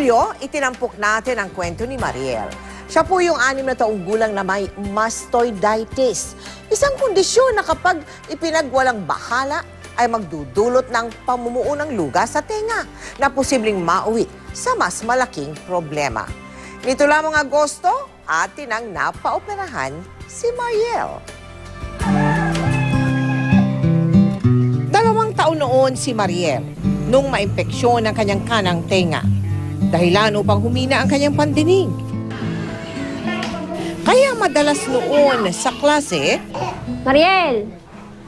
Ito, itinampok natin ang kwento ni Mariel. Siya po yung anim na taong gulang na may mastoiditis. Isang kondisyon na kapag ipinagwalang bahala ay magdudulot ng pamumuo ng luga sa tenga na posibleng mauwi sa mas malaking problema. Nito lamang Agosto, atin ang napaoperahan si Mariel. Dalawang taon noon si Mariel nung maimpeksyon ang kanyang kanang tenga. Dahilan upang humina ang kanyang pandinig. Kaya madalas noon sa klase, Mariel!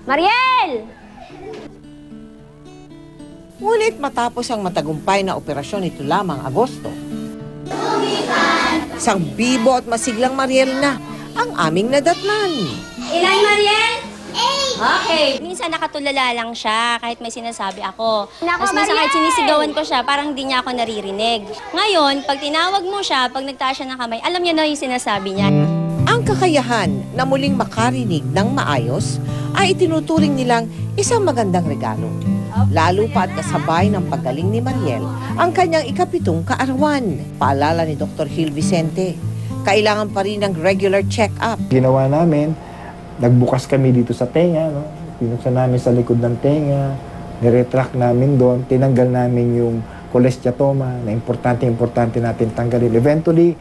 Mariel! ngunit matapos ang matagumpay na operasyon ito lamang Agosto. Sang bibo at masiglang Mariel na ang aming nadatnan. Ilan, Mariel? Okay. Minsan nakatulala lang siya kahit may sinasabi ako. Nako, Tapos minsan kahit sinisigawan ko siya, parang di niya ako naririnig. Ngayon, pag tinawag mo siya, pag nagtaas siya ng kamay, alam niya na yung sinasabi niya. Ang kakayahan na muling makarinig ng maayos ay itinuturing nilang isang magandang regalo. Lalo pa at kasabay ng paggaling ni Mariel ang kanyang ikapitong kaarawan. Paalala ni Dr. Gil Vicente, kailangan pa rin ng regular check-up. ginawa namin, nagbukas kami dito sa tenga, no? pinuksan namin sa likod ng tenga, niretract namin doon, tinanggal namin yung cholesteatoma na importante-importante natin tanggalin. Eventually,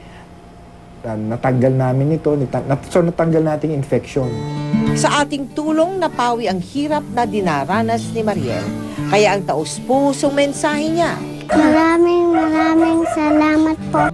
uh, natanggal namin ito, nat- so natanggal natin yung infection. Sa ating tulong napawi ang hirap na dinaranas ni Mariel, kaya ang taus-pusong mensahe niya, Maraming maraming salamat po